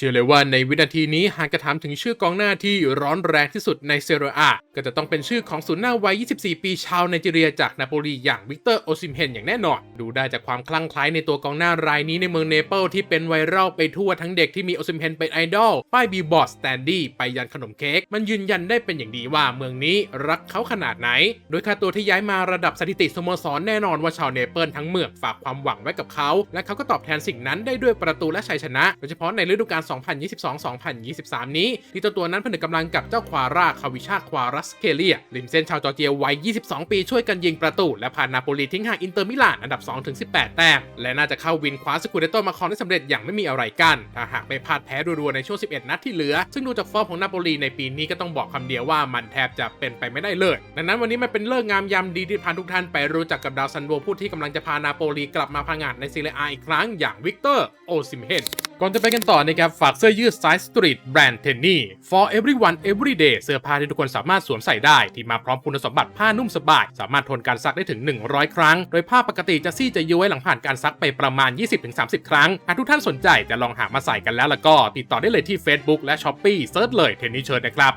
ชื่อเลยว่าในวินาทีนี้หากกระถามถึงชื่อกองหน้าที่ร้อนแรงที่สุดในเซเรียอาก็จะต้องเป็นชื่อของศูนย์หน้าวัย 24 ปีชาวไนจีเรียจากนาโปลีอย่างวิกเตอร์โอซิมเฮนอย่างแน่นอน ดูได้จากความคลั่งไคล้ในตัวกองหน้ารายนี้ในเมืองเนเปิลที่เป็นไวรัลไปทั่วทั้งเด็กที่มีโอซิมเฮนเป็นไอดอลป้ายบีบอร์ดสแตนดี้ไปยันขนมเค้กมันยืนยันได้เป็นอย่างดีว่าเมืองนี้รักเขาขนาดไหน โดยค่าตัวที่ย้ายมาระดับสถิติสโมสรแน่นอนว่าชาวเนเปิลทั้งเมืองฝากความหวังไว้กับเขาและเขาก็ตอบแทนสิ่งนั้นได้ด้วยประตูและชัยชนะโดยเฉพาะในฤดูกาล2022-2023 นี้ ที่เจ้าตัวนั้นผนึกกำลังกับเจ้าควาร่าคาวิชาควารัสเคเลียริมเส้นชาวจอร์เจียวัย 22 ปีช่วยกันยิงประตู และพานาโปลีทิ้งห่างอินเตอร์มิลานอันดับ 2-18 แต้มและน่าจะเข้าวินคว้าสกูเดโตมาครองได้สำเร็จอย่างไม่มีอะไรกัน ถ้าหากไม่พลาดแพ้รัวๆในช่วง 11 นัดที่เหลือ ซึ่งดูจากฟอร์มของนาโปลีในปีนี้ก็ต้องบอกคำเดียวว่ามันแทบจะเป็นไปไม่ได้เลย ดังนั้นวันนี้มันเป็นเลิกงามยามดีที่พาทุกท่านไปรู้จักกับดาวซันโวผู้ที่กำลังจะพานาโปลีกลับมาพังงาดในซีเรียอาอีกครั้งอย่างวิกเตอร์โอซิมเฮน ก่อนจะไปกันต่อนะครับฝากเสื้อยืด Side Street Brand Tenny for everyone every day เสื้อผ้าที่ทุกคนสามารถสวมใส่ได้ ที่มาพร้อมคุณสมบัติผ้านุ่มสบาย สามารถทนการซักได้ถึง 100 ครั้ง โดยผ้าปกติจะซี่จะย้วยหลังผ่านการซักไปประมาณ 20-30 ครั้ง หากทุกท่านสนใจจะลองหามาใส่กันแล้วล้วก็ ติดต่อได้เลยที่ Facebook และ Shopee เซิร์ชเลย Tenny Shirt นะครับ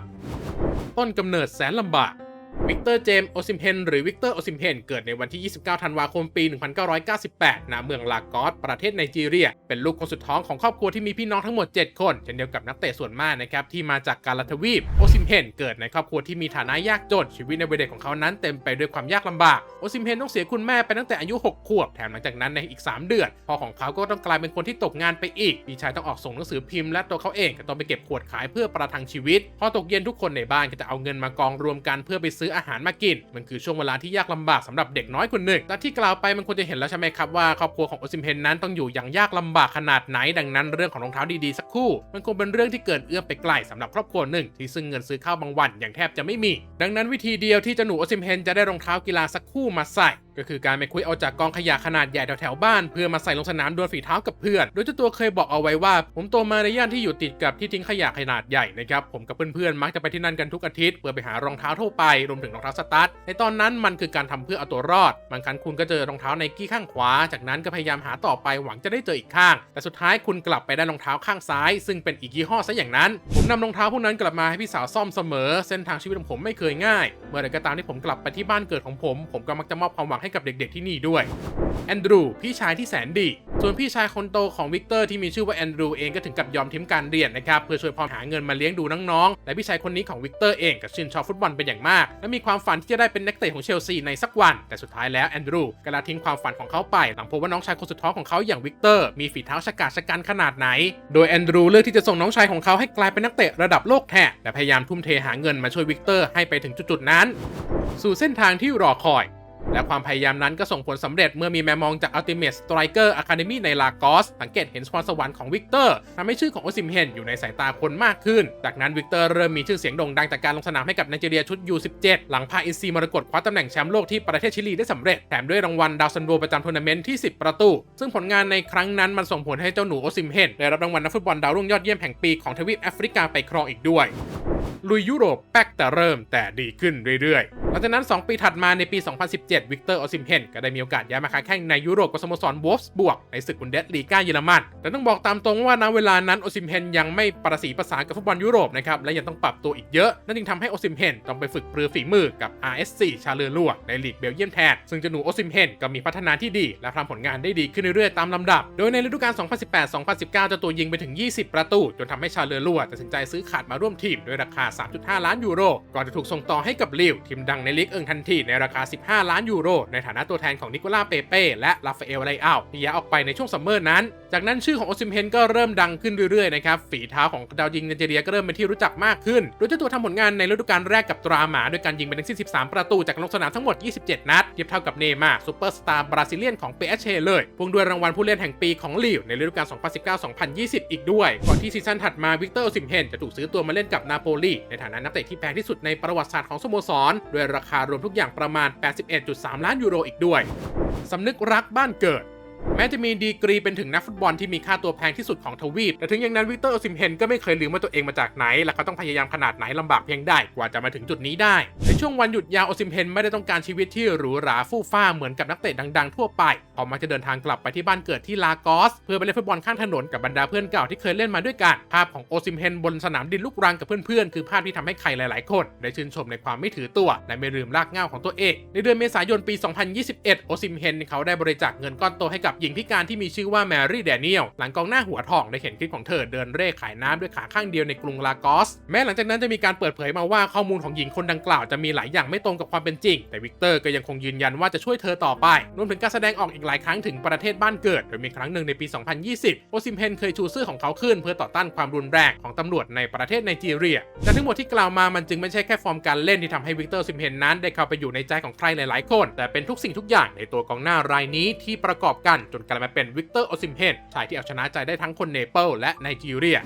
ต้นกำเนิดแสนลำบาก วิกเตอร์เจมส์โอซิมเพนหรือวิกเตอร์โอซิมเพนเกิดในวันที่ 29 ธันวาคมปี 1998 ณ เมืองลากอส ประเทศไนจีเรีย เป็นลูกคนสุดท้องของครอบครัวที่มีพี่น้องทั้งหมด 7 คน เช่นเดียวกับนักเตะส่วนมากนะครับที่มาจากกาลาทวีป โอซิมเพนเกิดในครอบครัวที่มีฐานะยากจน ชีวิตในวัยเด็กของเขานั้นเต็มไปด้วยความยากลำบาก โอซิมเพนต้องเสียคุณแม่ไปตั้งแต่อายุ 6 ขวบ แถมหลังจากนั้นในอีก 3 เดือน พ่อของเขาก็ต้องกลายเป็นคนที่ตกงานไปอีก พี่ชายต้องออกส่งหนังสือพิมพ์และตัวเขาเองก็ต้องไปเก็บขวดขายเพื่อประทังชีวิต พอตกเย็นทุกคนในบ้านก็จะเอาเงินมากองรวมกันเพื่อไปซื้ออาหารมากิน มันคือช่วงเวลาที่ยากลำบากสำหรับเด็กน้อยคนหนึ่งและที่กล่าวไปมันควรจะเห็นแล้วใช่ไหมครับว่าครอบครัวของโอซิมเพนนั้นต้องอยู่อย่างยากลำบากขนาดไหนดังนั้นเรื่องของรองเท้าดีๆสักคู่ มันคงเป็นเรื่องที่เกินเอื้อมไปไกลสำหรับครอบครัวหนึ่งที่ซึ่งเงินซื้อข้าวบางวันอย่างแทบจะไม่มี ดังนั้นวิธีเดียวที่เจะหนูโอซิมเพนจะได้รองเท้ากีฬาสักคู่มาใส่ ก็คือการไปคุยเอาจากกองขยะขนาดใหญ่แถวๆบ้าน เพื่อมาใส่ลงสนามดวลฝีเท้ากับเพื่อน โดยเจ้าตัวเคยบอกเอาไว้ว่า ผมโตมาในย่านที่อยู่ติดกับที่ทิ้งขยะขนาดใหญ่นะครับผมกับเพื่อนๆมักจะไปที่นั่นกันทุกอาทิตย์เพื่อไปหารองเท้าทั่วไปรวมถึงรองเท้าสตั๊ดในตอนนั้นมันคือการทำเพื่อเอาตัวรอดบางครั้งคุณก็เจอรองเท้าไนกี้ข้างขวา จากนั้นก็พยายามหาต่อไปหวังจะได้เจออีกข้าง แต่สุดท้ายคุณกลับไปได้รองเท้าข้างซ้าย ซึ่งเป็นอีกยี่ห้อซะอย่างนั้น ผมนำรองเท้าพวกนั้นกลับมาให้พี่สาวซ่อมเสมอ เส้นทางชีวิตของผมไม่เคยง่าย เมื่อใดก็ตามที่ผมกลับไปที่บ้านเกิดของผม ผมก็มักจะมอบความหวังให้กับเด็กๆที่นี่ด้วยแอนดรูพี่ชายที่แสนดี ส่วนพี่ชายคนโตของวิกเตอร์ที่มีชื่อว่าแอนดรูเองก็ถึงกับยอมทิ้งการเรียนนะครับ เพื่อช่วยพ่อหาเงินมาเลี้ยงดูน้องๆ และพี่ชายคนนี้ของวิกเตอร์เองก็ชื่นชอบฟุตบอลเป็นอย่างมาก และมีความฝันที่จะได้เป็นนักเตะของเชลซีในสักวัน แต่สุดท้ายแล้วแอนดรูก็ละทิ้งความฝันของเขาไป หลังพบว่าน้องชายคนสุดท้องของเขาอย่างวิกเตอร์มีฝีเท้าชะกาชะกันขนาดไหน โดยแอนดรูเลือกที่จะส่งน้องชายของเขาให้กลายเป็นนักเตะระดับโลกแทนและพยายามทุ่มเทหาเงินมาช่วยวิกเตอร์ให้ไปถึงจุดๆนั้น สู่เส้นทางที่รอคอย และความพยายามนั้นก็ส่งผลสำเร็จเมื่อมีแมมองจาก Ultimate Striker Academy ในลากอสสังเกตเห็นพรสวรรค์ของวิกเตอร์ทำให้ชื่อของโอซิมเฮนอยู่ในสายตาคนมากขึ้น จากนั้นวิกเตอร์เริ่มมีชื่อเสียงโด่งดังจากการลงสนามให้กับไนจีเรียชุด U17 หลังพาอินซีมรกตคว้าตำแหน่งแชมป์โลกที่ประเทศชิลีได้สำเร็จแถมด้วยรางวัลดาวซันโวประจำทัวร์นาเมนต์ที่ 10 ประตู ซึ่งผลงานในครั้งนั้นมันส่งผลให้เจ้าหนูโอซิมเฮนได้รับรางวัลนักฟุตบอลดาวรุ่งยอดเยี่ยมแห่งปีของทวีปแอฟริกาไปครองอีกด้วย ลุยยุโรปแป๊กแต่เริ่มแต่ดีขึ้นเรื่อยๆ หลังจากนั้น 2 ปีถัดมาในปี 2017 วิกเตอร์ออซิมเฮนก็ได้มีโอกาสย้ายมาค้าแข่งในยุโรปกับสโมสรวอฟส์บวกในศึกบุนเดสลีกาเยอรมัน แต่ต้องบอกตามตรงว่าณเวลานั้นโอซิมเฮนยังไม่ประสีประสานกับฟุตบอลยุโรปนะครับและยังต้องปรับตัวอีกเยอะ นั่นจึงทำให้โอซิมเฮนต้องไปฝึกปรือฝีมือกับ RSC ชาเลอร์ลัวในลีกเบลเยียมแทนซึ่งจะหนูโอซิมเฮนก็มีพัฒนาที่ดี และทำผลงานได้ดีขึ้นเรื่อยๆตามลำดับ โดยในฤดูกาล 2018-2019เจ้าตัวยิงไปถึง 20 ประตู จนทำให้ชาเลอร์ลัวตัดสินใจซื้อขาดมาร่วมทีมด้วยราคา3.5 ล้านยูโร ก่อนจะถูกส่งต่อให้กับลิวทีมดังในลีกเอิงทันทีในราคา 15 ล้านยูโร ในฐานะตัวแทนของนิโคล่าเปเป้และลาฟาเอลไลอาที่ย้ายออกไปในช่วงซัมเมอร์นั้น จากนั้นชื่อของโอซิมเฮนก็เริ่มดังขึ้นเรื่อยๆนะครับฝีเท้าของดาวยิงไนจีเรียก็เริ่มเป็นที่รู้จักมากขึ้นโดยเจ้าตัวทำผลงานในฤดูกาลแรกกับตราหมาด้วยการยิงไปทั้งสิ้น13 ประตูจากลงสนามทั้งหมด 27 นัดเทียบเท่ากับเนย์มาร์ซูเปอร์สตาร์บราซิเลียนของเปเชเลยพ่วงด้วยรางวัลผู้เล่นแห่งปีของลีวในฤดูกาล2019-2020 อีกด้วย ก่อนที่ซีซั่นถัดมาวิกเตอร์โอซิมเฮนจะถูกซื้อตัวมาเล่นกับนาโปลในฐานะนักเตะที่แพงที่สุดในประวัติศาสตร์ของสโมสรด้วยราคารวมทุกอย่างประมาณ 81.3 ล้านยูโรอีกด้วยสำนึกรักบ้านเกิด แม้จะมีดีกรีเป็นถึงนักฟุตบอลที่มีค่าตัวแพงที่สุดของทวีป แต่ถึงอย่างนั้นวิกเตอร์โอซิมเฮนก็ไม่เคยลืมว่าตัวเองมาจากไหน และเขาต้องพยายามขนาดไหนลำบากเพียงใดกว่าจะมาถึงจุดนี้ได้ ในช่วงวันหยุดยาวโอซิมเฮนไม่ได้ต้องการชีวิตที่หรูหราฟู่ฟ้าเหมือนกับนักเตะดังๆ ทั่วไปเขามักจะเดินทางกลับไปที่บ้านเกิดที่ลากอส เพื่อไปเล่นฟุตบอลข้างถนนกับบรรดาเพื่อนเก่าที่เคยเล่นมาด้วยกันภาพของโอซิมเฮนบนสนามดินลูกรังกับเพื่อนๆคือภาพที่ทำให้ใครหลายๆ คน ได้ชื่นชมในความไม่ถือตัวและไม่ลืมรากเหง้าของตัวเองในเดือนเมษายนปี 2021 โอซิมเฮนเขาได้บริจาคเงินก้อนโตให้กับหญิงพิการที่มีชื่อว่าแมรี่แดเนียลหลังกองหน้าหัวทองได้เห็นคลิปของเธอเดินเร่ขายน้ำด้วยขาข้างเดียวในกรุงลากอส แม้หลังจากนั้นจะมีการเปิดเผยมาว่าข้อมูลของหญิงคนดังกล่าวจะมีหลายอย่างไม่ตรงกับความเป็นจริง แต่วิกเตอร์ก็ยังคงยืนยันว่าจะช่วยเธอต่อไป รวมถึงการแสดงออกอีกหลายครั้งถึงประเทศบ้านเกิด โดยมีครั้งหนึ่งในปี 2020 โอซิมเฮนเคยชูเสื้อของเขาขึ้น เพื่อต่อต้านความรุนแรงของตำรวจในประเทศไนจีเรีย แต่ทั้งหมดที่กล่าวมามันจึงไม่ใช่แค่ฟอร์มการเล่นที่ทำให้วิกเตอร์ซิมเฮนนั้นได้เข้าไปอยู่ในใจของใครหลาย ๆ คน แต่เป็นทุกสิ่งทุกอย่างในตัวกองหน้ารายนี้ที่ประกอบกันจนกลายมาเป็นวิกเตอร์โอซิมเฮนชายที่เอาชนะใจได้ทั้งคนเนเปิลและไนจีเรีย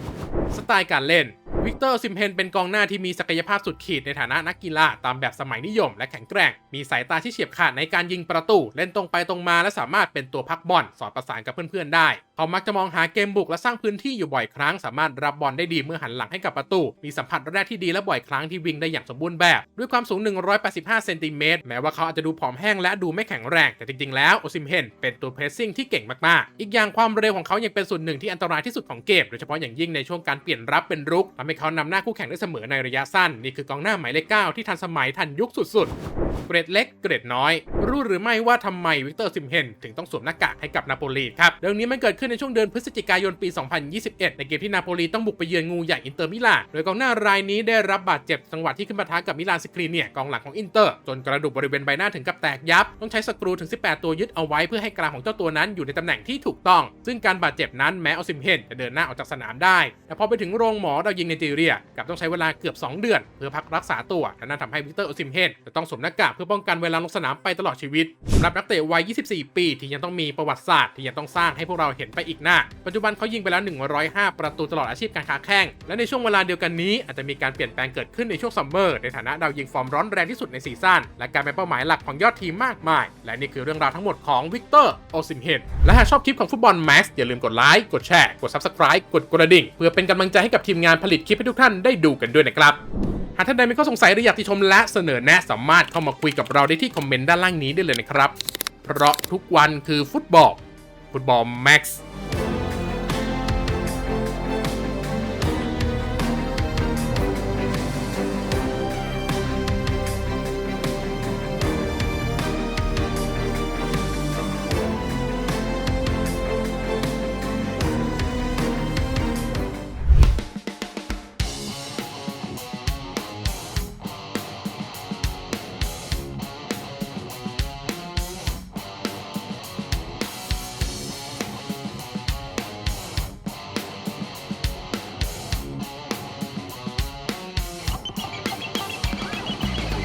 สไตล์การเล่น วิกเตอร์ซิมเพนเป็นกองหน้าที่มีศักยภาพสุดขีดในฐานะนักกีฬาตามแบบสมัยนิยมและแข็งแกร่ง มีสายตาที่เฉียบขาดในการยิงประตู เล่นตรงไปตรงมาและสามารถเป็นตัวพักบอลสอดประสานกับเพื่อนๆได้ เขามักจะมองหาเกมบุกและสร้างพื้นที่อยู่บ่อยครั้ง สามารถรับบอลได้ดีเมื่อหันหลังให้กับประตู มีสัมผัสแรกที่ดีและบ่อยครั้งที่วิ่งได้อย่างสมบูรณ์แบบ ด้วยความสูง 185 เซนติเมตร แม้ว่าเขาอาจจะดูผอมแห้งและดูไม่แข็งแรง แต่จริงๆ แล้วโอซิมเฮนเป็นตัวเพรสซิ่งที่เก่งมากๆ อีกอย่างความเร็วของเขายังเป็นส่วนหนึ่งที่อันตรายที่สุดของเกม โดยเฉพาะอย่างยิ่งในช่วงการเปลี่ยนรับเป็นรุกทำให้เขานำหน้าคู่แข่งได้เสมอในระยะสั้น นี่คือกองหน้าหมายเลข9ที่ทันสมัยทันยุคสุดๆ เกรดเล็กเกรดน้อย รู้หรือไม่ว่าทำไมวิกเตอร์ซิมเฮนถึงต้องสวมหน้ากากให้กับนาโปลีครับเรื่องนี้มันเกิดขึ้นในช่วงเดือนพฤศจิกายนปี 2021 ในเกมที่นาโปลีต้องบุกไปเยือนงูใหญ่อินเตอร์มิลานโดยกองหน้ารายนี้ได้รับบาดเจ็บจังหวะที่ขึ้นปะทะกับมิลานสกรีเนียกองหลังของอินเตอร์จนกระดูกบริเวณใบหน้าถึงกับแตกยับ ต้องใช้สกรูถึง 18 ตัวยึดเอาไว้เพื่อให้กลางของเจ้าตัวนั้นอยู่ในตำแหน่งที่ถูกต้อง ซึ่งการบาดเจ็บนั้นแม้อซิมเฮนจะเดินหน้าออกจากสนามได้แต่พอไปถึงโรงหมอดายิงในจเรียกับต้องใช้เวลาเกือบ 2 เดือน เพื่อพักรักษาตัวและนั่นทำให้วิกเตอร์โอซิมเฮนจะต้องสวมหน้ากากเพื่อป้องกันเวลาลงสนามไปตลอดชีวิตสำหรับนักเตะวัย 24 ปี ที่ยังต้องมีประวัติศาสตร์ที่ยังต้องสร้างให้พวกเราเห็นไปอีกหน้า ปัจจุบันเขายิงไปแล้ว 105 ประตูตลอดอาชีพการค้าแข่งและในช่วงเวลาเดียวกันนี้อาจจะมีการเปลี่ยนแปลงเกิดขึ้นในช่วงซัมเมอร์ในฐานะดาวยิงฟอร์มร้อนแรงที่สุดในซีซั่นและการเป็นเป้าหมายหลักของยอดทีมมากมาย และนี่คือเรื่องราวทั้งหมดของวิกเตอร์โอซิมเฮนและหากชอบคลิปของฟุตบอลแม็กซ์อย่าลืมกดไลค์กดแชร์กด Subscribe กดกระดิ่ง เพื่อเป็นกำลังใจให้กับทีมงานผลิตคลิปให้ทุกท่านได้ดูกันด้วยนะครับ หากท่านใดมีข้อสงสัยหรืออยากติชมและเสนอแนะสามารถเข้ามาคุยกับเราได้ที่คอมเมนต์ด้านล่างนี้ได้เลยนะครับ เพราะทุกวันคือฟุตบอลฟุตบอลแม็กซ์